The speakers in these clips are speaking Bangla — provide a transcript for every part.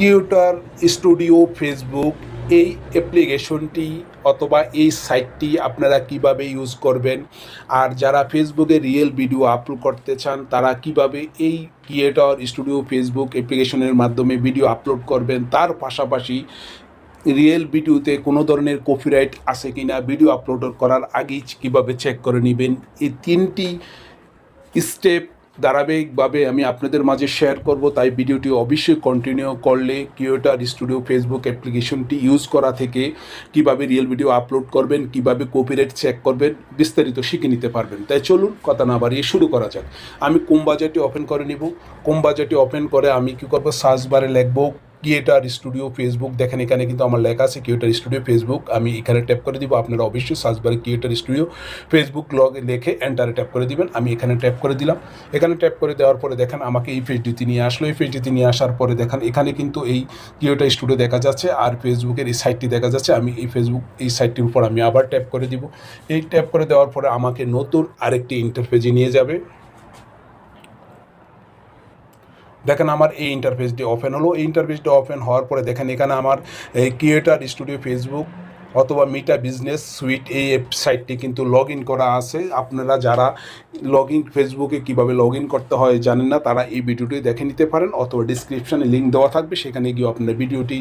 কিউটার স্টুডিও, ফেসবুক, এই অ্যাপ্লিকেশনটি অথবা এই সাইটটি আপনারা কীভাবে ইউজ করবেন? আর যারা ফেসবুকে রিয়েল ভিডিও আপলোড করতে চান, তারা কীভাবে এই ক্রিয়েটর স্টুডিও ফেসবুক অ্যাপ্লিকেশনের মাধ্যমে ভিডিও আপলোড করবেন? তার পাশাপাশি রিয়েল ভিডিওতে কোনো ধরনের কপিরাইট আছে কি না ভিডিও আপলোড করার আগেই কীভাবে চেক করে নেবেন? এই তিনটি স্টেপ ধারাবাহিকভাবে আমি আপনাদের মাঝে শেয়ার করব, তাই ভিডিওটি অবশ্যই কন্টিনিউ করলে কিওটার স্টুডিও ফেসবুক অ্যাপ্লিকেশনটি ইউজ করা থেকে কীভাবে রিয়েল ভিডিও আপলোড করবেন, কীভাবে কপিরাইট চেক করবেন, বিস্তারিত শিখে নিতে পারবেন। তাই চলুন কথা না বাড়িয়ে শুরু করা যাক। আমি কোম বাজারটি ওপেন করে নিব? কোম বাজারটি ওপেন করে আমি কী করব? সার্চ বারে লিখব ক্রিয়েটার স্টুডিও ফেসবুক দেখেন এখানে কিন্তু আমার লেখা আছে ক্রিয়েটার স্টুডিও ফেসবুক আমি এখানে ট্যাপ করে দিব, আপনারা অবশ্যই সার্চ বারে ক্রিয়েটার স্টুডিও ফেসবুক লগ লিখে এন্টারে ট্যাপ করে দিবেন। আমি এখানে ট্যাপ করে দিলাম। এখানে ট্যাপ করে দেওয়ার পরে দেখেন, আমাকে এই পেজটিতে নিয়ে আসলো। এই পেজটিতে নিয়ে আসার পরে দেখেন, এখানে কিন্তু এই ক্রিয়েটার স্টুডিও দেখা যাচ্ছে আর ফেসবুকের এই সাইটটি দেখা যাচ্ছে। আমি এই ফেসবুক এই সাইটটির উপর আমি আবার ট্যাপ করে দিব। এই ট্যাপ করে দেওয়ার পরে আমাকে নতুন আরেকটি ইন্টারফেজে নিয়ে যাবে। দেখেন আমার এই ইন্টারফেসটি ওপেন হলো। এই ইন্টারফেসটি ওপেন হওয়ার পরে দেখেন এখানে আমার এই ক্রিয়েটার স্টুডিও ফেসবুক অথবা মিটা বিজনেস সুইট এই সাইটটি কিন্তু লগ ইন করা আছে। আপনারা যারা লগ ইন ফেসবুকে কীভাবে লগ ইন করতে হয় জানেন না, তারা এই ভিডিওটি দেখে নিতে পারেন অথবা ডিসক্রিপশানে লিঙ্ক দেওয়া থাকবে। সেখানে গিয়ে আপনারা ভিডিওটি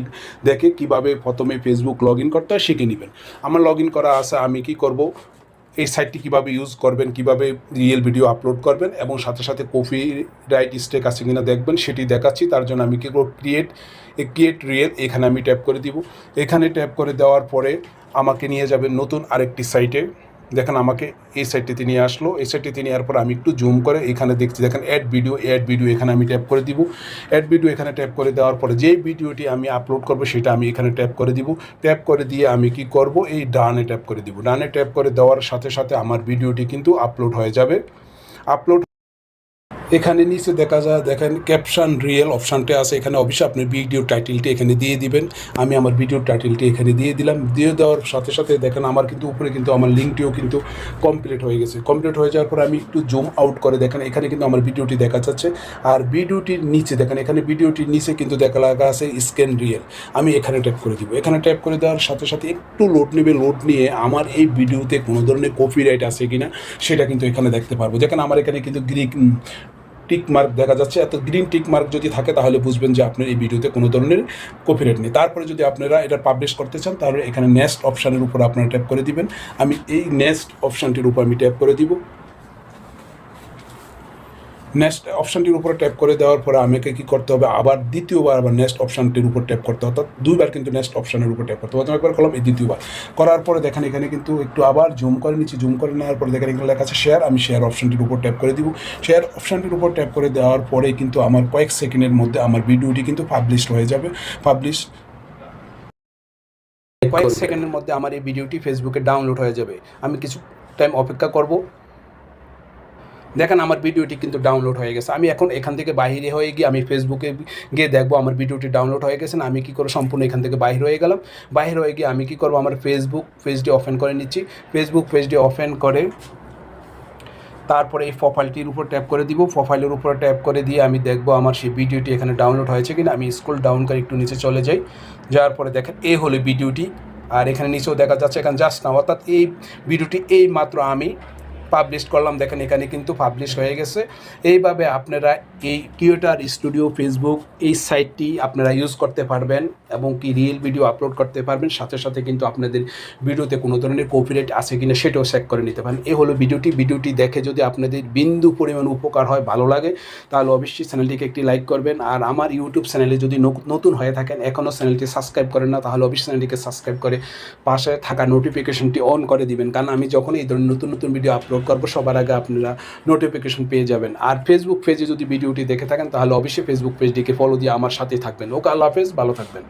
দেখে কীভাবে প্রথমে ফেসবুক লগ ইন করতে হয়, শিখে নেবেন। আমার লগ ইন করা আছে, আমি কি করব? এই সাইটটি কীভাবে ইউজ করবেন, কীভাবে রিয়েল ভিডিও আপলোড করবেন এবং সাথে সাথে কপি রাইট স্টেক আছে কিনা দেখবেন, সেটি দেখাচ্ছি। তার জন্য আমি কী করব ক্রিয়েট ক্রিয়েট রিয়েল এখানে আমি ট্যাপ করে দিব। এখানে ট্যাপ করে দেওয়ার পরে আমাকে নিয়ে যাবেন নতুন আরেকটি সাইটে দেখেন আমাকে এই সাইটটিতে নিয়ে আসলো। এই সাইটটিতে নেওয়ার পর আমি একটু জুম করে এখানে দেখছি, দেখেন অ্যাড ভিডিও অ্যাড ভিডিও এখানে আমি ট্যাপ করে দিব। অ্যাড ভিডিও এখানে ট্যাপ করে দেওয়ার পরে যেই ভিডিওটি আমি আপলোড করব, সেটা আমি এখানে ট্যাপ করে দিব। ট্যাপ করে দিয়ে আমি কি করব? এই ডানে ট্যাপ করে দিব। ডানে ট্যাপ করে দেওয়ার সাথে সাথে আমার ভিডিওটি কিন্তু আপলোড হয়ে যাবে। আপলোড এখানে নিচে দেখা যায়, দেখেন ক্যাপশন রিয়েল অপশানটা আছে, এখানে অবশ্যই আপনি ভিডিও টাইটেলটি এখানে দিয়ে দিবেন। আমি আমার ভিডিও টাইটেলটি এখানে দিয়ে দিলাম। দিয়ে দেওয়ার সাথে সাথে দেখেন আমার কিন্তু উপরে কিন্তু আমার লিঙ্কটিও কিন্তু কমপ্লিট হয়ে গেছে। কমপ্লিট হয়ে যাওয়ার পর আমি একটু জুম আউট করে দেখেন, এখানে কিন্তু আমার ভিডিওটি দেখা যাচ্ছে। আর ভিডিওটির নিচে দেখেন, এখানে ভিডিওটির নিচে কিন্তু দেখা লাগা আছে স্ক্যান রিয়েল আমি এখানে ট্যাপ করে দিব। এখানে ট্যাপ করে দেওয়ার সাথে সাথে একটু লোড নেবে লোড নিয়ে আমার এই ভিডিওতে কোনো ধরনের কপিরাইট আছে কিনা, সেটা কিন্তু এখানে দেখতে পারব। দেখেন আমার এখানে কিন্তু গ্রিক টিক মার্ক দেখা যাচ্ছে। এত গ্রিন টিক মার্ক যদি থাকে, তাহলে বুঝবেন যে আপনার এই ভিডিওতে কোনো ধরনের কপিরাইট নেই। তারপরে যদি আপনারা এটা পাবলিশ করতে চান, তাহলে এখানে নেক্সট অপশানের উপর আপনারা ট্যাপ করে দিবেন। আমি এই নেক্সট অপশানটির উপর আমি ট্যাপ করে দিব। নেক্সট অপশানটির উপরে ট্যাপ করে দেওয়ার পরে আমাকে কী করতে হবে? আবার দ্বিতীয়বার আবার নেক্সট অপশানটির উপর ট্যাপ করতে অর্থাৎ দুইবার কিন্তু নেক্সট অপশানের উপর ট্যাপ করতে হবে। একবার করলাম, এই দ্বিতীয়বার। করার পরে দেখেন এখানে কিন্তু একটু আবার জুম করে নিচ্ছি। জুম করে নেওয়ার পরে দেখেন এখানে লেখা আছে শেয়ার আমি শেয়ার অপশানটির উপর ট্যাপ করে দিব। শেয়ার অপশানটির উপর ট্যাপ করে দেওয়ার পরে কিন্তু আমার কয়েক সেকেন্ডের মধ্যে আমার ভিডিওটি কিন্তু পাবলিশড হয়ে যাবে। পাবলিশ কয়েক সেকেন্ডের মধ্যে আমার এই ভিডিওটি ফেসবুকে ডাউনলোড হয়ে যাবে। আমি কিছু টাইম অপেক্ষা করব। দেখেন আমার ভিডিওটি কিন্তু ডাউনলোড হয়ে গেছে। আমি এখন এখান থেকে বাইরে হয়ে গিয়ে আমি ফেসবুকে গিয়ে দেখব আমার ভিডিওটি ডাউনলোড হয়ে গেছে না, আমি কী করে সম্পূর্ণ এখান থেকে বাইরে হয়ে গেলাম। বাইরে হয়ে গিয়ে আমি কী করব, আমার ফেসবুক পেজটি ওপেন করে নিচ্ছি। ফেসবুক পেজটি ওপেন করে তারপরে এই প্রোফাইলটির উপর ট্যাপ করে দিব। প্রোফাইলের উপর ট্যাপ করে দিয়ে আমি দেখব আমার সেই ভিডিওটি এখানে ডাউনলোড হয়েছে কিনা। আমি স্কুল ডাউন করে একটু নিচে চলে যাই। যাওয়ার পরে দেখেন এই হলো ভিডিওটি। আর এখানে নিচেও দেখা যাচ্ছে, এখানে জাস্ট না অর্থাৎ এই ভিডিওটি এই মাত্র আমি পাবলিশ করলাম, দেখেন এখানে কিন্তু পাবলিশ হয়ে গেছে। এইভাবে আপনারা এই কিউটার স্টুডিও ফেসবুক এই সাইটটি আপনারা ইউজ করতে পারবেন এবং কি রিয়েল ভিডিও আপলোড করতে পারবেন। সাথে সাথে কিন্তু আপনাদের ভিডিওতে কোনো ধরনের কপিরাইট আছে কিনা সেটাও চেক করে নিতে পারেন। এই হলো ভিডিওটি। ভিডিওটি দেখে যদি আপনাদের বিন্দু পরিমাণ উপকার হয়, ভালো লাগে, তাহলে অবশ্যই চ্যানেলটিকে একটি লাইক করবেন। আর আমার ইউটিউব চ্যানেলে যদি নতুন হয়ে থাকেন এখনও চ্যানেলটি সাবস্ক্রাইব করেন না, তাহলে অবশ্যই চ্যানেলটিকে সাবস্ক্রাইব করে পাশে থাকা নোটিফিকেশনটি অন করে দিবেন। কারণ আমি যখন এই ধরনের নতুন নতুন ভিডিও আপলোড করব, সবার আগে আপনারা নোটিফিকেশন পেয়ে যাবেন। আর ফেসবুক পেজে যদি ভিডিওটি দেখে থাকেন, তাহলে অবশ্যই ফেসবুক পেজটিকে ফলো দিয়ে আমার সাথে থাকবেন। ওকে, আল্লাহ হাফেজ, ভালো থাকবেন।